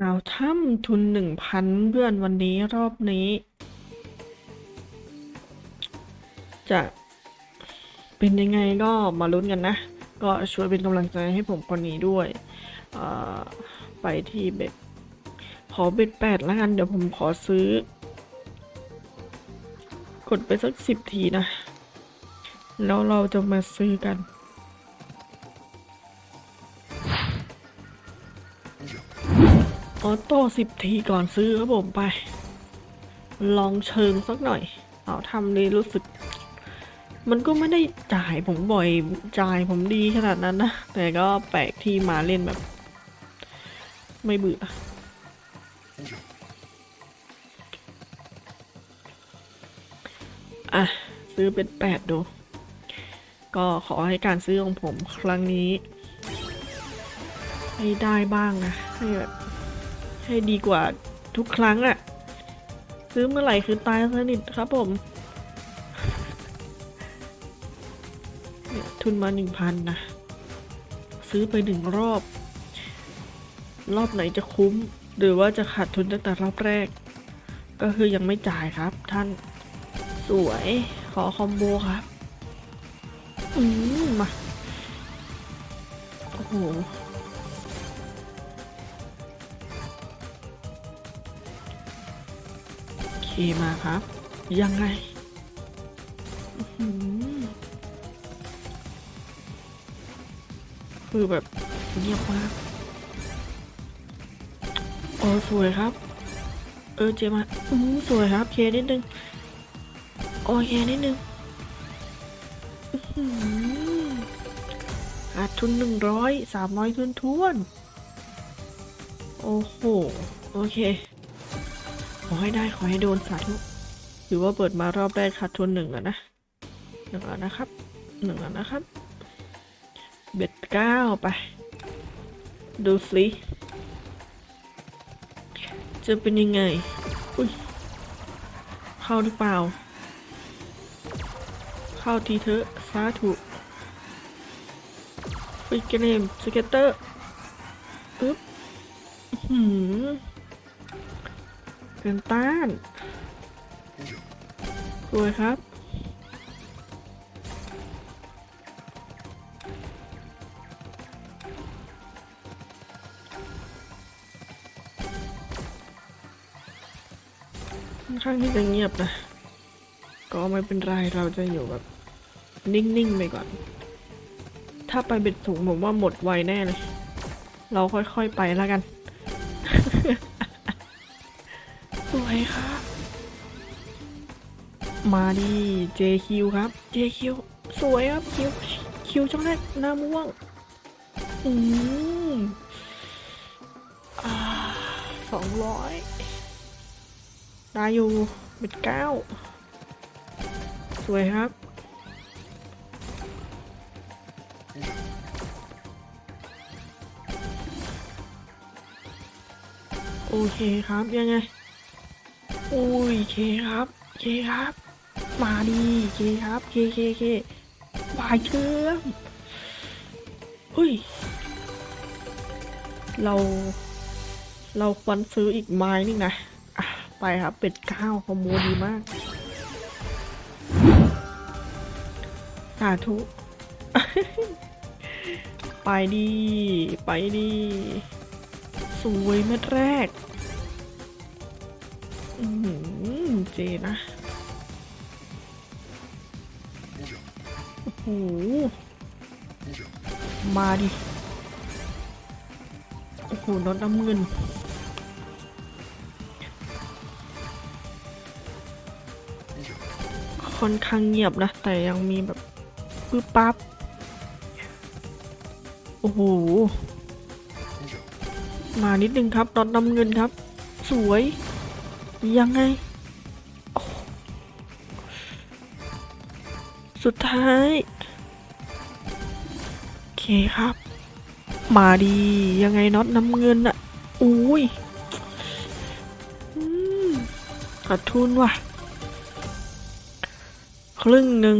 ดาวถ้ำทุนหนึ่งพันเพื่อนวันนี้รอบนี้ จะเป็นยังไงก็มาลุ้นกันนะ ก็ช่วยเป็นกำลังใจให้ผมคนนี้ด้วย ไปที่เบ็ดขอเบ็ดแปดแล้วกัน เดี๋ยวผมขอซื้อ กดไปสักสิบทีนะ แล้วเราจะมาซื้อกัน ออโต้สิบทีก่อนซื้อครับผมไป ลองเชิงสักหน่อยเอาทำนี้รู้สึก มันก็ไม่ได้จ่ายผมบ่อยจ่ายผมดีขนาดนั้นนะ แต่ก็แปลกที่มาเล่นแบบ ไม่เบื่ออะ ซื้อเป็นแปดดู ก็ขอให้การซื้อของผมครั้งนี้ ให้ได้บ้างนะ ให้แบบ ให้ดีกว่าทุกครั้งอะซื้อเมื่อไหร่คือตายสนิทครับผมเนี่ยทุนมาหนึ่งพันนะ ซื้อไปหนึ่งรอบ รอบไหนจะคุ้ม หรือว่าจะขาดทุนตั้งแต่รอบแรก ก็คือยังไม่จ่ายครับท่าน สวยขอคอมโบครับ อืมมา โอ้โห เคมาครับ ยังไงคือแบบเงียบมากโอ้สวยครับ เออเจมาอือสวยครับ เคนิดนึงโอเคนิดนึงอื้อหือขาดทุนหนึ่งร้อยสามร้อยทุนทวน โอ้โห โอเค อให้ได้ขอให้โดนสาธุถือว่าเปิดมารอบแรกขาดทุนหนึ่งแล้วนะหนึ่งแล้วนะครับหนึ่งแล้วนะครับ เบ็ดเก้าไป ดูสิจะเป็นยังไง อุ้ย เข้าหรือเปล่า เข้าทีเถอะสาธุฟิกเกมสเก็ตเตอร์ อึ๊บหือเกินต้านสวยครับ ค่อนข้างที่จะเงียบนะ ก็ไม่เป็นไร เราจะอยู่แบบ นิ่ง ๆ ไปก่อน ถ้าไปเบ็ดสูงผมว่าหมดไวแน่เลย เราค่อย ๆ ไปแล้วกัน มาดิ JQ ครับ JQ สวยครับคิวคิวช่องแรกหน้าม่วง อืมอ่าสองร้อยได้อยู่เบ็ดเก้าสวยครับ โอเคครับยังไงอุ้ยเคครับเคครับ มาดีเคครับเคเคเควายเชื่อมเฮ้ย เรา เราควรซื้ออีกไม้นึงนะะไปครับเป็ดก้าวคอมโบดีมากสาธุ ไปดี ไปดี สวยเม็ดแรก อือหือเจนะ โอ้โหมาดิ โอ้โหรถน้ำเงินค่อนข้างเงียบนะ แต่ยังมีแบบปึ๊บปั๊บ โอ้โห มานิดนึงครับรถน้ำเงินครับ สวย ยังไงสุดท้าย คครับ มาดียังไงน็อตน้ำเงินอะอุ้ยขาดทุนว่ะ ครึ่งหนึ่ง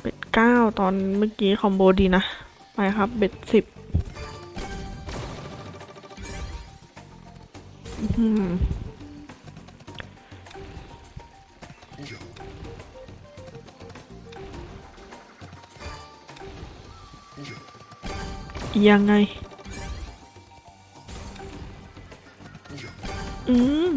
เบ็ดเก้าตอนเมื่อกี้คอมโบดีนะ ไปครับ เบ็ดสิบ ยังไง อืม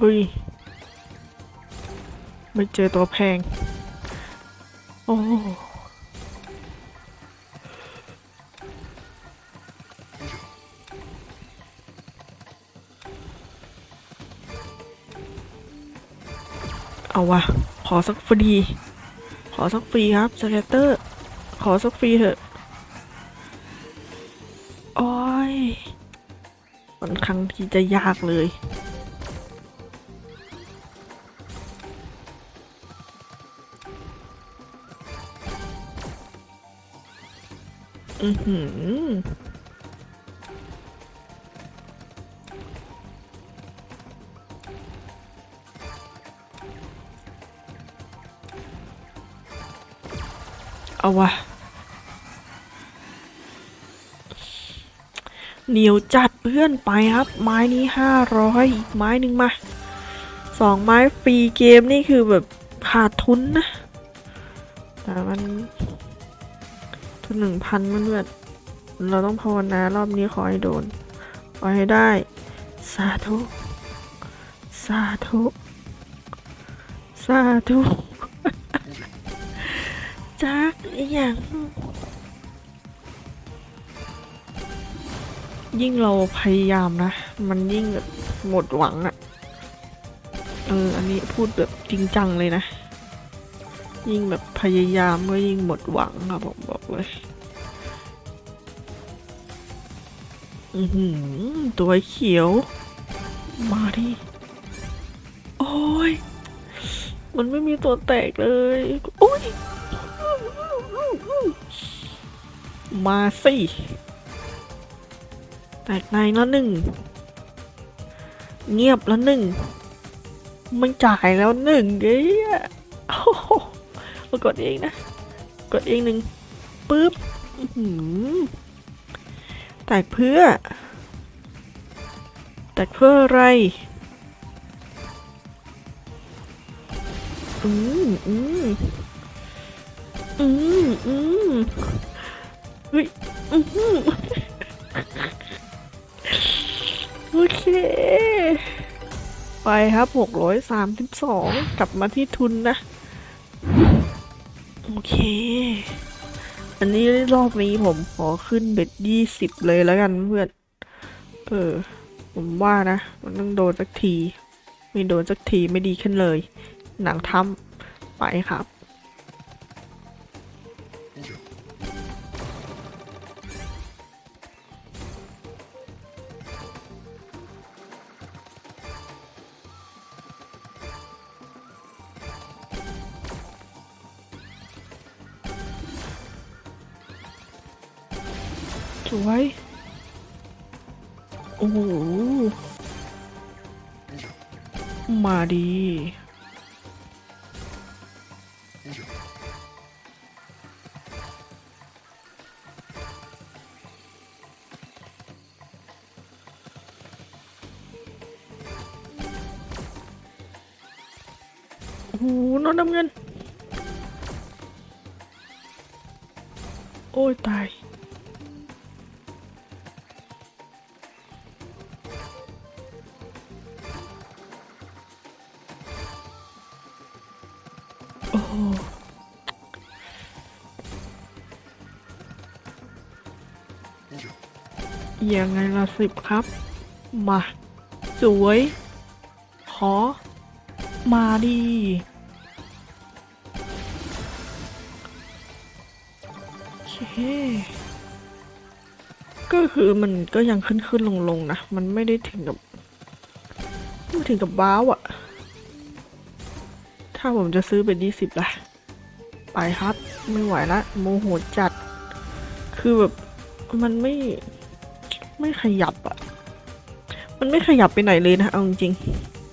อุ้ย ไม่เจอตัวแพง โอ้ เอาวะ ขอสักฟรี ขอสักฟรีครับสแกตเตอร์ ขอสักฟรีเถอะโอ้ยค่อนข้งที่จะยากเลย อือหือ วะเหนียวจัดเพื่อนไปครับ ไม้นี้ห้าร้อยอีกไม้หนึ่งมาสองไม้ฟรีเกมนี่คือแบบขาดทุนนะ แต่มัน ทุนหนึ่งพันมันเพื่อนเราต้องภาวนารอบนี้ขอให้โดน ขอให้ได้ สาธุ สาธุ สาธุ จักอหย่างยิ่งเราพยายามนะ มันยิ่งแบบหมดหวังอะเออ อันนี้พูดแบบจริงจังเลยนะ ยิ่งแบบพยายามก็ยิ่งหมดหวังครับผมบอกเลย อือหือ ตัวเขียว มาดิ โอ้ย มันไม่มีตัวแตกเลย โอ้ย มาสิแตกในแล้วหนึ่ง เงียบแล้วหนึ่ง มันจ่ายแล้วหนึ่งเอ้ยโอ้โหมากดเองนะ กดเองหนึ่งปึ๊บแตกเพื่อ แตกเพื่ออะไรอืมอืม อืมอืมเฮ้ยอือหือโอเค ไปครับหกร้อยสามสิบสองกลับมาที่ทุนนะ โอเค อันนี้รอบนี้ผมขอขึ้นเบ็ดยี่สิบเลยแล้วกันเพื่อน เออ ผมว่านะ มันต้องโดนสักที ไม่โดนสักทีไม่ดีขึ้นเลย หนังทำไปครับ สวย โอ้โห มาดีโอ้โหนอนน้ำเงิน โอ้ยตาย ยังไงละสิบครับ มา สวย ขอ มาดีเคก็คือมันก็ยังขึ้นขึ้นลงลงนะ มันไม่ได้ถึงกับไม่ถึงกับว้าวอะถ้าผมจะซื้อเป็นยี่สิบละไปครับ ไม่ไหวละโมโหจัด คือแบบ มันไม่ไม่ขยับอะมันไม่ขยับไปไหนเลยนะ เอาจริง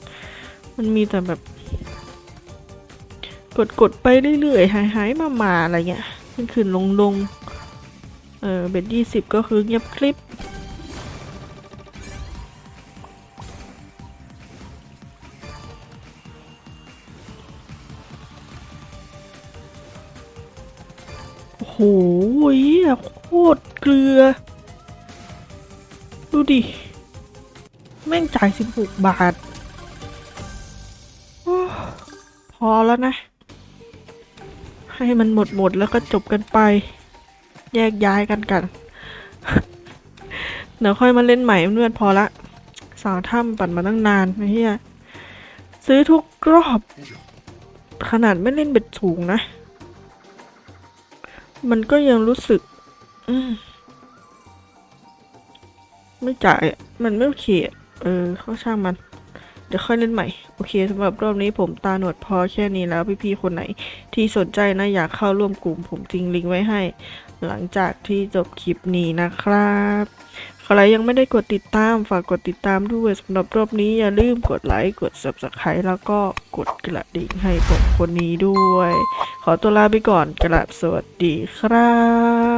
ๆมันมีแต่แบบ กดกดๆไปเรื่อยๆหายหายมามาๆอะไรเงี้ยขึ้นขึ้นลงลงๆเออเบ็ดยี่สิบก็คือเงียบคลิปโอ้โห้ยโคตร เกลือ ดูดิ แม่งจ่ายสิบหกบาทอพอแล้วนะ ให้มันหมดหมดแล้วก็จบกันไป แยกย้ายกันกันเดี๋ยวค่อยมาเล่นใหม่เพื่อนพอละ สาวถ้ำปั่นมาตั้งนานไอ้เหี้ยซื้อทุกรอบ ขนาดไม่เล่นเบ็ดสูงนะ มันก็ยังรู้สึก อืม ไม่จ่ายมันไม่โอเคเออเข้าช่างมัน เดี๋ยวค่อยเล่นใหม่ โอเคสำหรับรอบนี้ผมตาหนวดพอแค่นี้แล้วพี่ๆคนไหน ที่สนใจนะอยากเข้าร่วมกลุ่ม ผมทิ้งลิงก์ไว้ให้ หลังจากที่จบคลิปนี้นะครับใครยังไม่ได้กดติดตามฝากกดติดตามด้วยสำหรับรอบนี้อย่าลืมกดไลค์กด subscribe แล้วก็กดกระดิ่งให้ผมคนนี้ด้วย ขอตัวลาไปก่อนกราบสวัสดีครับ